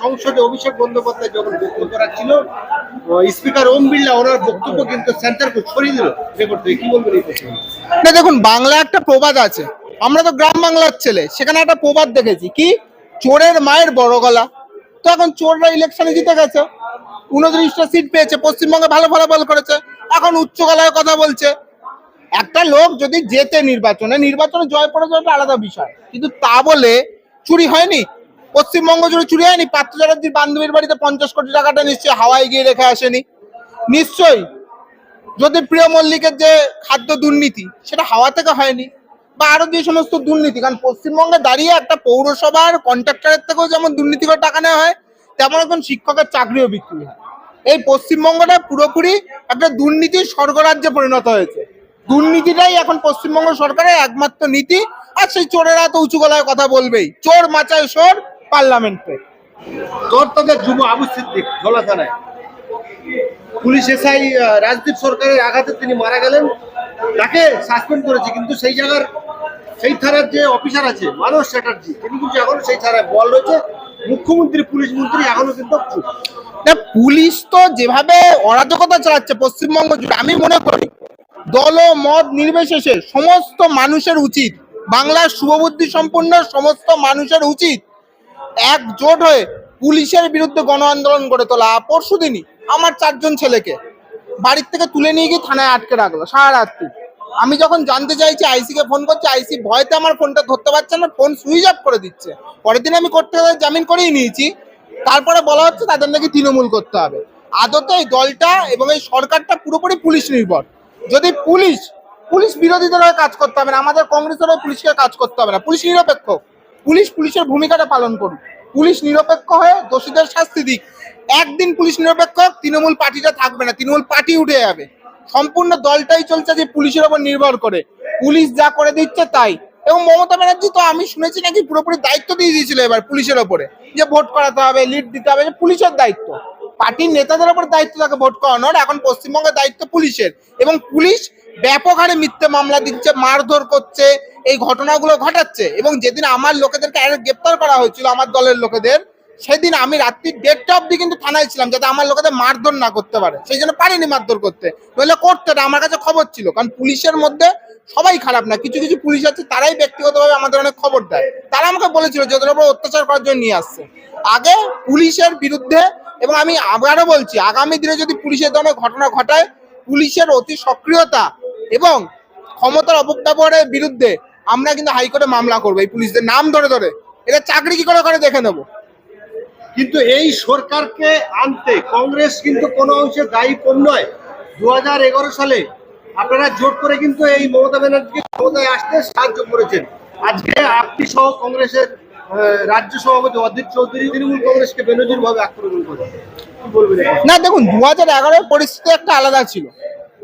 সংসদে অভিষেক বন্দ্যোপাধ্যায় যখন বক্তব্য রাখছিল স্পিকার ওম বিড়লা ওনার বক্তব্য কিন্তু সেন্টারকে ছড়িয়ে দিল। রেকর্ড কি বলবেন না, দেখুন বাংলা একটা প্রবাদ আছে। আমরা তো গ্রাম বাংলার ছেলে, সেখানে একটা প্রবাদ দেখেছি। কি? চোরের মায়ের বড় গলা। তো এখন চোররা ইলেকশনে জিতে গেছে। উনত্রিশটা সিট পেয়েছে, পশ্চিমবঙ্গে ভালো ফলাফল করেছে। এখন উচ্চ গলায় কথা বলছে। একটা লোক যদি জেতে নির্বাচনে নির্বাচনে জয় পরাজয় একটা আলাদা বিষয়। কিন্তু তা বলে চুরি হয়নি। পশ্চিমবঙ্গ জুড়ে চুরি হয়নি? পার্থ চ্যাটার্জির বান্ধবীর বাড়িতে পঞ্চাশ কোটি টাকাটা নিশ্চয়ই হাওয়ায় গিয়ে রেখে আসেনি? নিশ্চয়ই। যদি প্রিয় মল্লিকের যে খাদ্য দুর্নীতি, সেটা হাওয়া থেকে হয়নি বা আরও যে সমস্ত দুর্নীতি, কারণ পশ্চিমবঙ্গে দাঁড়িয়ে একটা পৌরসভার কন্ট্রাক্টরের থেকেও যেমন দুর্নীতি করে টাকা নেওয়া হয়, তেমন একজন শিক্ষকের চাকরিও বিক্রি হয়। এই পশ্চিমবঙ্গটা পুরোপুরি একটা দুর্নীতির স্বর্গরাজ্যে পরিণত হয়েছে। দুর্নীতিটাই এখন পশ্চিমবঙ্গ সরকারের একমাত্র নীতি, আর সেই চোরেরা তো উঁচু গলায় কথা বলবেই। চোর মাচায় সোর পার্লামেন্টে। তোর যুব আবু সিদ্দিক ধলা থানায়। পুলিশ এসআই রাজদীপ সরকারের আঘাতে তিনি মারা গেলেন। তাকে সাসপেন্ড করেছে কিন্তু সেই জায়গার সেই থানার যে অফিসার আছে মানস চ্যাটার্জি তিনি কিন্তু এখনও সেই থানায় বল রয়েছে। মুখ্যমন্ত্রী পুলিশ মন্ত্রী এখনও কিন্তু না পুলিশ তো যেভাবে অরাজকতা চালাচ্ছে পশ্চিমবঙ্গ জুড়ে আমি মনে করি দল ও মত নির্বিশেষে সমস্ত মানুষের উচিত বাংলার শুভবুদ্ধি সম্পন্ন সমস্ত মানুষের উচিত একজোট হয়ে পুলিশের বিরুদ্ধে গণ আন্দোলন গড়ে তোলা। পরশু দিনই আমার চারজন ছেলেকে বাড়ির থেকে তুলে নিয়ে গিয়ে থানায় আটকে রাখল সারা রাত্রি আমি যখন জানতে চাইছি আইসি কে ফোন করছি, আইসি ভয়তে আমার ফোনটা ধরতে পারছে না, ফোন সুইচ অফ করে দিচ্ছে। পরের দিন আমি করতে জামিন করেই নিয়েছি। তারপরে বলা হচ্ছে তাদের নাকি তৃণমূল করতে হবে। আদতে এই দলটা এবং এই সরকারটা পুরোপুরি পুলিশ নির্ভর। যদি পুলিশ পুলিশ বিরোধীদের কাজ করতে হবে না, আমাদের কংগ্রেসের পুলিশকে কাজ করতে হবে না। পুলিশ নিরপেক্ষ। পুলিশ পুলিশের ভূমিকাটা পালন করুক পুলিশ নিরপেক্ষ হয়ে দোষীদের শাস্তি দিক। একদিন পুলিশ নিরপেক্ষ তৃণমূল পার্টিটা থাকবে না। তৃণমূল পার্টি উঠে যাবে। সম্পূর্ণ দলটাই চলছে যে পুলিশের ওপর নির্ভর করে। পুলিশ যা করে দিচ্ছে তাই। এবং মমতা ব্যানার্জি তো আমি শুনেছি নাকি পুরোপুরি দায়িত্ব দিয়ে দিয়েছিল এবার পুলিশের ওপরে। যে ভোট করাতে হবে লিড দিতে হবে, যে পুলিশের দায়িত্ব। পার্টির নেতাদের ওপর দায়িত্ব থাকে ভোট করানোর। এখন পশ্চিমবঙ্গের দায়িত্ব পুলিশের। এবং পুলিশ ব্যাপক হারে মিথ্যে মামলা দিচ্ছে, মারধর করছে, এই ঘটনাগুলো ঘটাচ্ছে। এবং যেদিন আমার লোকেদেরকে গ্রেপ্তার করা হয়েছিল, আমার দলের লোকেদের, সেদিন আমি রাত্রি দেড়টা অবধি কিন্তু থানায় ছিলাম, যাতে আমার লোকেদের মারধর না করতে পারে। সেই জন্য পারিনি মারধর করতে। নইলে করতে আমার কাছে খবর ছিল, কারণ পুলিশের মধ্যে সবাই খারাপ না, কিছু কিছু পুলিশ আছে, তারাই ব্যক্তিগতভাবে আমাদের অনেক খবর দেয়। তারা আমাকে বলেছিল যে ওদের উপর অত্যাচার করার জন্য নিয়ে আসছে। আগে পুলিশের বিরুদ্ধে, এবং আমি আবারও বলছি, আগামী দিনে যদি পুলিশের ধরনের ঘটনা ঘটায়, পুলিশের অতি সক্রিয়তা এবং ক্ষমতার অপব্যবহারের বিরুদ্ধে আমরা কিন্তু হাইকোর্টে মামলা করব এই পুলিশদের নাম ধরে ধরে। এটা চাকরি কি করে করে দেখে নেব? কিন্তু এই সরকারকে আনতে কংগ্রেস কিন্তু কোনো অংশে দায়ী কম নয়। দু সালে আপনারা জোট করে কিন্তু এই মমতা ব্যানার্জিকে ক্ষমতায় আসতে সাহায্য করেছেন। আজকে আপনি সহ কংগ্রেসের রাজ্য সভাপতি অধীর চৌধুরী তৃণমূল কংগ্রেসকে বেনজির ভাবে আক্রমণ করেন? না দেখুন দু হাজার এগারোর পরিস্থিতি একটা আলাদা ছিল।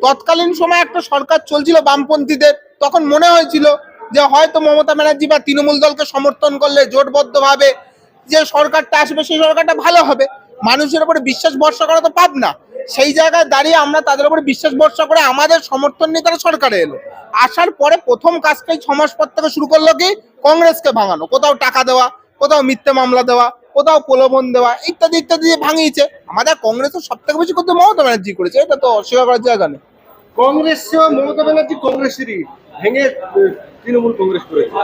তৎকালীন সময় একটা সরকার চলছিল বামপন্থীদের, তখন মনে হয়েছিল যে হয়তো মমতা ব্যানার্জি বা তৃণমূল দলকে সমর্থন করলে জোটবদ্ধভাবে যে সরকারটা আসবে, সেই সরকারটা ভালো হবে। মানুষের উপরে বিশ্বাস ভরসা করা তো পাব না সেই জায়গায় দাঁড়িয়ে আমরা তাদের উপরে বিশ্বাস ভরসা করে আমাদের সমর্থন নিয়ে তারা সরকারে এলো। আসার পরে প্রথম কাজটাই ছ মাস পর থেকে শুরু করল কি? কংগ্রেসকে ভাঙানো। কোথাও টাকা দেওয়া, কোথাও মিথ্যে মামলা দেওয়া, কোথাও প্রলোভন দেওয়া, ইত্যাদি ইত্যাদি ভাঙিয়েছে। আমাদের কংগ্রেসের সব থেকে বেশি করতে মমতা ব্যানার্জি করেছে, এটা তো অস্বীকার করার জায়গা নেই। কংগ্রেস মমতা ব্যানার্জি কংগ্রেসেরই ভেঙে তৃণমূল কংগ্রেস করেছে।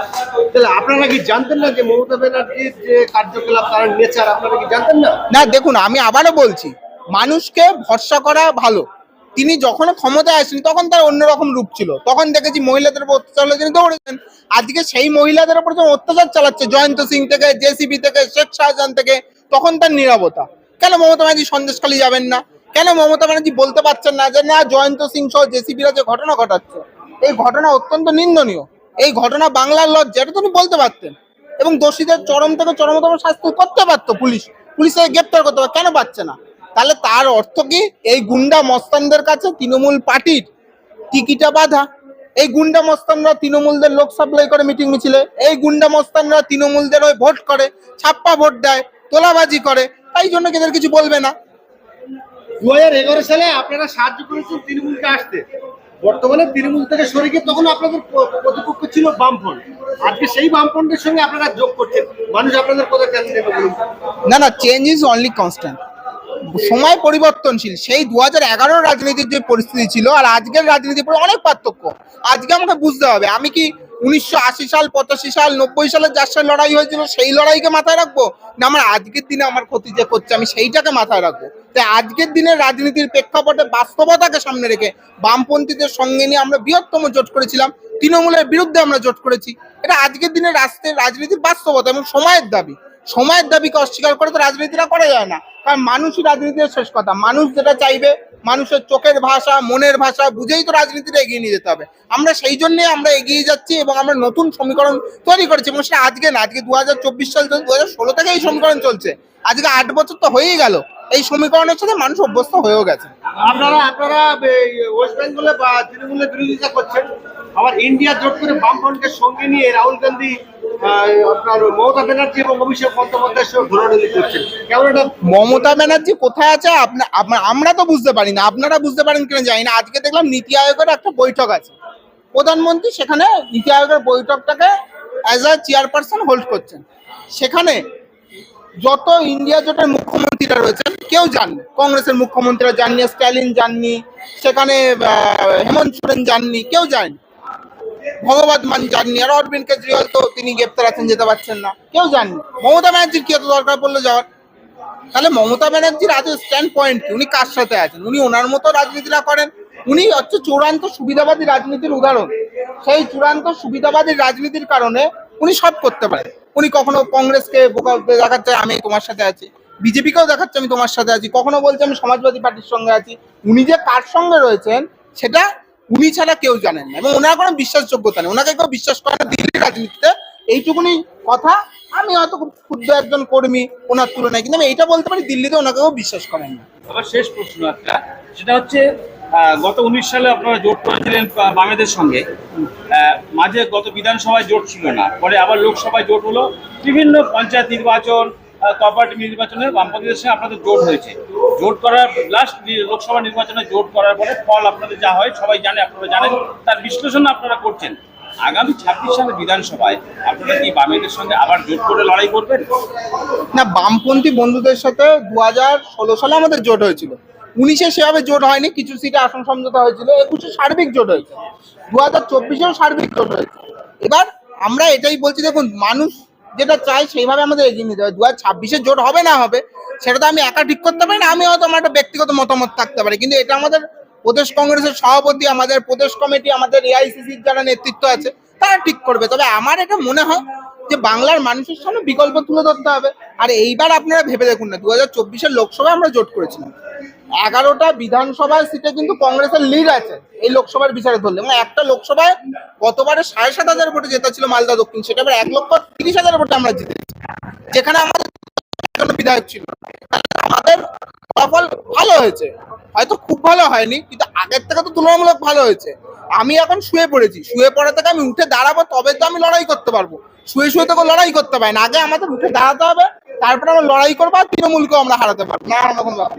তাহলে আপনারা কি জানতেন না যে মমতা ব্যানার্জির যে কার্যকলাপ, তার নেচার, আপনারা কি জানতেন না? না, দেখুন, আমি আবারও বলছি, মানুষকে ভরসা করা ভালো। তিনি যখন ক্ষমতায় আসেন, তখন তার অন্যরকম রূপ ছিল। তখন দেখেছি মহিলাদের উপর অত্যাচার হলে, তিনি দৌড়েছেন। আজকে সেই মহিলাদের উপর যখন অত্যাচার চালাচ্ছে, জয়ন্ত সিং থেকে, জেসিবি থেকে, শেখ শাহজাহান থেকে, তখন তার নিরাপত্তা কেন মমতা ব্যানার্জি সন্দেশখালী যাবেন না? কেন মমতা ব্যানার্জি বলতে পারছেন না যে না, জয়ন্ত সিং সহ জেসিবিরা যে ঘটনা ঘটাচ্ছে, এই ঘটনা অত্যন্ত নিন্দনীয়। এই ঘটনা বাংলার লজ্জা, এটা তিনি বলতে পারতেন। এবং দোষীদের চরম থেকে চরমতম শাস্তি করতে পারতো পুলিশ। পুলিশকে গ্রেপ্তার করতে পারে কেন পারছে না? তাহলে তার অর্থ কি? এই গুন্ডা মস্তানদের কাছে তৃণমূল পার্টির টিকিটা বাধা। এই গুন্ডা মস্তানরা তৃণমূলদের লোক সাপ্লাই করে মিটিং মিছিলে। এই গুন্ডা মস্তানরা তৃণমূলদের ওই ভোট করে, ছাপ্পা ভোট দেয়, তোলাবাজি করে। তাই জন্য কি এদের কিছু বলবে না? দু হাজার এগারো সালে আপনারা সাহায্য করেছেন তৃণমূলকে আসতে। বর্তমানে তৃণমূল থেকে সরে গিয়ে তখন আপনাদের প্রতিপক্ষ ছিল বামফ্রন্ট। আজকে সেই বামফ্রন্টের সঙ্গে আপনারা যোগ করছেন। মানুষ আপনাদের কথা কেন নেবে না না চেঞ্জ ইজ অনলি কনস্ট্যান্ট সময় পরিবর্তনশীল। সেই দু হাজার রাজনীতির যে পরিস্থিতি ছিল আর আজকের রাজনীতির পরে অনেক পার্থক্য। আজকে আমাকে বুঝতে হবে। আমি কি উনিশশো আশি সাল, পঁচাশি সাল, নব্বই সালে যার সাথে লড়াই হয়েছিল সেই লড়াইকে মাথায় রাখব? না, আমার আজকের দিনে আমার ক্ষতি যে করছে, আমি সেইটাকে মাথায় রাখব। তাই আজকের দিনের রাজনীতির প্রেক্ষাপটে বাস্তবতাকে সামনে রেখে বামপন্থীদের সঙ্গে নিয়ে আমরা বৃহত্তম জোট করেছিলাম, তৃণমূলের বিরুদ্ধে আমরা জোট করেছি। এটা আজকের দিনের রাষ্ট্রের রাজনীতির বাস্তবতা এবং সময়ের দাবি। সময়ের দাবিকে অস্বীকার করে তো রাজনীতিটা করা যায় না। কারণ মানুষই রাজনীতির শেষ কথা। মানুষ যেটা চাইবে, মানুষের চোখের ভাষা, মনের ভাষা বুঝেই তো রাজনীতিটা এগিয়ে নিয়ে যেতে হবে। আমরা সেই জন্যে আমরা এগিয়ে যাচ্ছি এবং আমরা নতুন সমীকরণ তৈরি করেছি এবং সেটা আজকে না, আজকে দু হাজার চব্বিশ সাল দু হাজার ষোলো থেকে এই সমীকরণ চলছে। আজকে আট বছর তো হয়েই গেল। এই সমীকরণের সাথে মানুষ অভ্যস্ত হয়েও গেছে। আপনারা আপনারা ওয়েস্ট বেঙ্গলে বা তৃণমূলের বিরোধিতা করছেন। আবার ইন্ডিয়া জোট করে বামফ্রন্টের সঙ্গে নিয়ে রাহুল গান্ধী আপনার মমতা ব্যানার্জি এবং অভিষেক বন্দ্যোপাধ্যায়ের সঙ্গে ঘোরাঘুরি করছেন। কেমন একটা মমতা ব্যানার্জি কোথায় আছে? আমরা তো বুঝতে পারি না। আপনারা বুঝতে পারেন কিনা জানি না। আজকে দেখলাম নীতি আয়োগের একটা বৈঠক আছে। প্রধানমন্ত্রী সেখানে নীতি আয়োগের বৈঠকটাকে অ্যাজ আ চেয়ারপারসন হোল্ড করছেন। সেখানে যত ইন্ডিয়া জোটের মুখ্যমন্ত্রীরা রয়েছেন, কেউ যাননি। কংগ্রেসের মুখ্যমন্ত্রীরা যাননি, স্ট্যালিন যাননি, সেখানে হেমন্ত সোরেন যাননি, কেউ যায়নি। ভগবত মান যাননি, আর অরবিন্দ কেজরিওয়াল তো তিনি গ্রেপ্তার আছেন, যেতে পারছেন না। কেউ যাননি। মমতা ব্যানার্জির কি এত দরকার পড়ল যাওয়ার? তাহলে মমতা ব্যানার্জির আজ স্ট্যান্ড পয়েন্ট কি? উনি কার সাথে আছেন? উনি ওনার মতো রাজনীতিটা করেন? উনি হচ্ছে চূড়ান্ত সুবিধাবাদী রাজনীতির উদাহরণ। সেই চূড়ান্ত সুবিধাবাদী রাজনীতির কারণে উনি সব করতে পারে। উনি কখনো কংগ্রেসকে বোকা দেখাচ্ছে, আমি তোমার সাথে আছি। বিজেপিকেও দেখাচ্ছে, আমি তোমার সাথে আছি। কখনো বলছে, আমি সমাজবাদী পার্টির সঙ্গে আছি। উনি যে কার সঙ্গে রয়েছেন, সেটা উনি ছাড়া কেউ জানেন না। এবং ওনার কোনো বিশ্বাসযোগ্যতা নেই। ওনাকে কেউ বিশ্বাস করে না দিল্লির রাজনীতিতে। এইটুকুনি কথা। আমি হয়তো ক্ষুদ্র একজন কর্মী ওনার তুলনায়, কিন্তু আমি এইটা বলতে পারি, দিল্লিতে ওনাকে কেউ বিশ্বাস করেন না। আবার শেষ প্রশ্ন একটা। সেটা হচ্ছে গত উনিশ সালে আপনারা জোট করেছিলেন বামেদের সঙ্গে। মাঝে গত বিধানসভায় জোট ছিল না। পরে আবার লোকসভায় জোট হলো। বিভিন্ন পঞ্চায়েত নির্বাচন কোঅপারেটিভ নির্বাচনে বামপন্থীদের সঙ্গে আপনাদের জোট হয়েছে। জোট করার লাস্ট লোকসভা নির্বাচনে জোট করার পরে ফল আপনাদের যা হয়, সবাই জানে, আপনারা জানেন। তার বিশ্লেষণ আপনারা করছেন। আগামী ছাব্বিশ সালে বিধানসভায় আপনারা কি বামেদের সঙ্গে আবার জোট করে লড়াই করবেন? না, বামপন্থী বন্ধুদের সাথে দু হাজার ষোলো সালে আমাদের জোট হয়েছিল। উনিশে সেভাবে জোট হয়নি, কিছু সিটে আসন সমঝোতা হয়েছিল, একুশে সার্বিক জোট হয়েছে। দু হাজার চব্বিশেও সার্বিক জোট হয়েছে। এবার আমরা এটাই বলছি, দেখুন, মানুষ যেটা চায় সেইভাবে আমাদের এগিয়ে নিতে হবে। দু হাজার ছাব্বিশে জোট হবে না হবে, সেটা তো আমি একা ঠিক করতে পারি না, আমি হয়তো আমার একটা ব্যক্তিগত মতামত থাকতে পারি। কিন্তু এটা আমাদের প্রদেশ কংগ্রেসের সভাপতি, আমাদের প্রদেশ কমিটি, আমাদের এআইসিসির যারা নেতৃত্ব আছে, তারা ঠিক করবে। তবে আমার এটা মনে হয় যে বাংলার মানুষের সামনে বিকল্প তুলে ধরতে হবে। আর এইবার আপনারা ভেবে দেখুন না দু হাজার চব্বিশের লোকসভায় আমরা জোট করেছিলাম। এগারোটা বিধানসভার সিটে কিন্তু কংগ্রেসের লিড আছে এই লোকসভার বিচারে ধরলে। মানে একটা লোকসভায় গতবারে সাড়ে সাত হাজার ভোটে জেতা ছিল মালদা দক্ষিণ সেটা, এবার এক লক্ষ তিরিশ হাজার ভোটে আমরা জিতেছি। যেখানে আমাদের বিধায়ক ছিল। আমাদের ফলাফল ভালো হয়েছে। হয়তো খুব ভালো হয়নি, কিন্তু আগের থেকে তো তুলনামূলক ভালো হয়েছে। আমি এখন শুয়ে পড়েছি। শুয়ে পড়া থেকে আমি উঠে দাঁড়াবো, তবে তো আমি লড়াই করতে পারব। শুয়ে শুয়ে তো লড়াই করতে পারে না আগে আমাদের উঠে দাঁড়াতে হবে, তারপরে আমরা লড়াই করব আর তৃণমূলকেও আমরা হারাতে পারব না কোনো ব্যাপার।